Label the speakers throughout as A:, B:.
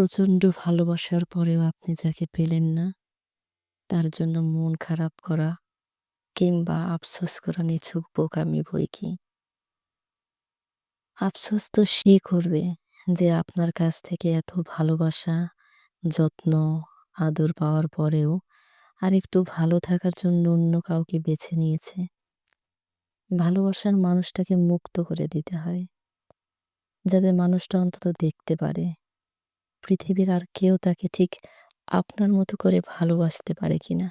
A: প্রচণ্ড ভালোবাসার পরেও আপনি যাকে পেলেন না, তার জন্য মন খারাপ করা কিংবা আফসোস করা নিছক বোকামি বই কি। আফসোস তো সে করবে যে আপনার কাছ থেকে এত ভালোবাসা, যত্ন, আদর পাওয়ার পরেও আর একটু ভালো থাকার জন্য অন্য কাউকে বেছে নিয়েছে। ভালোবাসার মানুষটাকে মুক্ত করে দিতে হয়। যাতে মানুষটা অন্তত দেখতে পারে পৃথিবীর আর কেউ তাকে ঠিক আপনার মতো করে ভালোবাসতে পারে কিনা,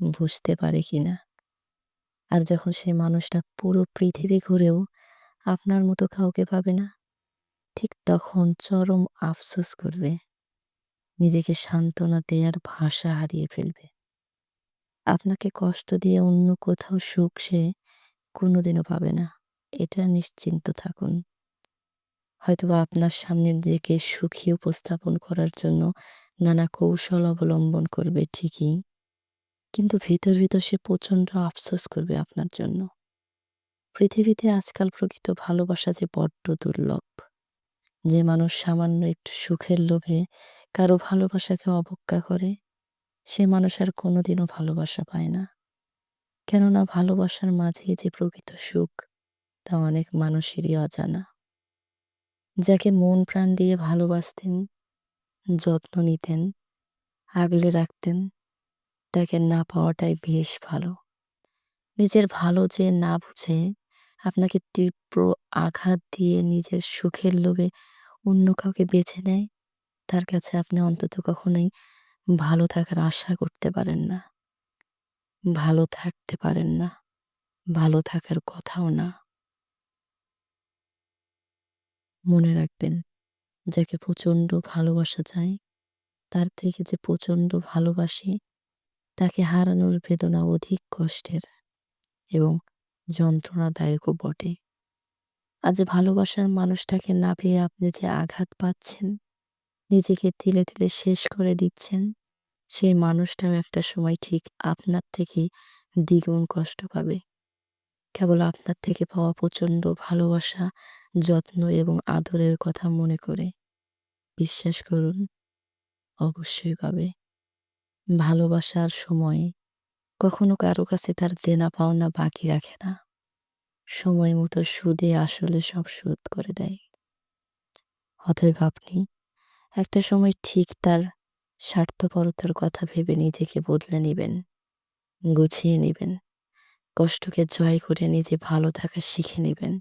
A: বুঝতে পারে কিনা। আর যখন সেই মানুষটা পুরো পৃথিবী ঘুরেও আপনার মতো কাউকে পাবে না, ঠিক তখন চরম আফসোস করবে। নিজেকে সান্ত্বনা দেওয়ার ভাষা হারিয়ে ফেলবে। আপনাকে কষ্ট দিয়ে অন্য কোথাও সুখ সে কোনোদিনও পাবে না, এটা নিশ্চিন্ত থাকুন। হয়তোবা আপনার সামনে নিজেকে সুখী উপস্থাপন করার জন্য নানা কৌশল অবলম্বন করবে ঠিকই, কিন্তু ভিতর ভিতর সে প্রচণ্ড আফসোস করবে আপনার জন্য। পৃথিবীতে আজকাল প্রকৃত ভালোবাসা যে বড্ড দুর্লভ, যে মানুষ সামান্য একটু সুখের লোভে কারও ভালোবাসাকে অবজ্ঞা করে, সে মানুষ আর কোনোদিনও ভালোবাসা পায় না। কেননা ভালোবাসার মাঝেই যে প্রকৃত সুখ, তা অনেক মানুষেরই অজানা। যাকে মন প্রাণ দিয়ে ভালোবাসতেন, যত্ন নিতেন, আগলে রাখতেন, তাকে না পাওয়াটাই বেশ ভালো। নিজের ভালো যে না বুঝে, আপনাকে তীব্র আঘাত দিয়ে নিজের সুখের লোভে অন্য কাউকে বেছে নেয়, তার কাছে আপনি অন্তত কখনোই ভালো থাকার আশা করতে পারেন না। ভালো থাকতে পারেন না। ভালো থাকার কথাও না। মনে রাখবেন, যাকে প্রচণ্ড ভালোবাসা যায়, তার থেকে যে প্রচণ্ড ভালোবাসি, তাকে হারানোর বেদনা অধিক কষ্টের এবং যন্ত্রণাদায়কও বটে। আজ ভালোবাসার মানুষটাকে না পেয়ে আপনি যে আঘাত পাচ্ছেন, নিজেকে তিলে তিলে শেষ করে দিচ্ছেন, সেই মানুষটাও একটা সময় ঠিক আপনার থেকে দ্বিগুণ কষ্ট পাবে। কেবল আপনার থেকে পাওয়া প্রচণ্ড ভালোবাসা, যত্ন এবং আদরের কথা মনে করে। বিশ্বাস করুন, অবশ্যই পাবে। ভালোবাসার সময় কখনো কারও কাছে তার দেনা পাওনা বাকি রাখে না। সময় মতো সুদে আসলে সব শোধ করে দেয়। অতএব আপনি একটা সময় ঠিক তার স্বার্থপরতার কথা ভেবে নিজেকে বদলে নেবেন, গুছিয়ে নেবেন। কষ্টকে জয় করে নিজে ভালো থাকা শিখে নেবেন।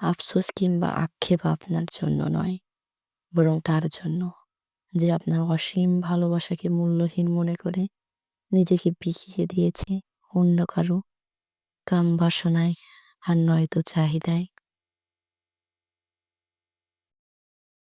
A: আফসোস কিংবা আক্ষেপ আপনার জন্য নয়, বরং তার জন্য। যে আপনার অসীম ভালোবাসাকে মূল্যহীন মনে করে নিজেকে বিকিয়ে দিয়েছে অন্য কারও। কাম বাসনায় আর নয়তো চাহিদায়।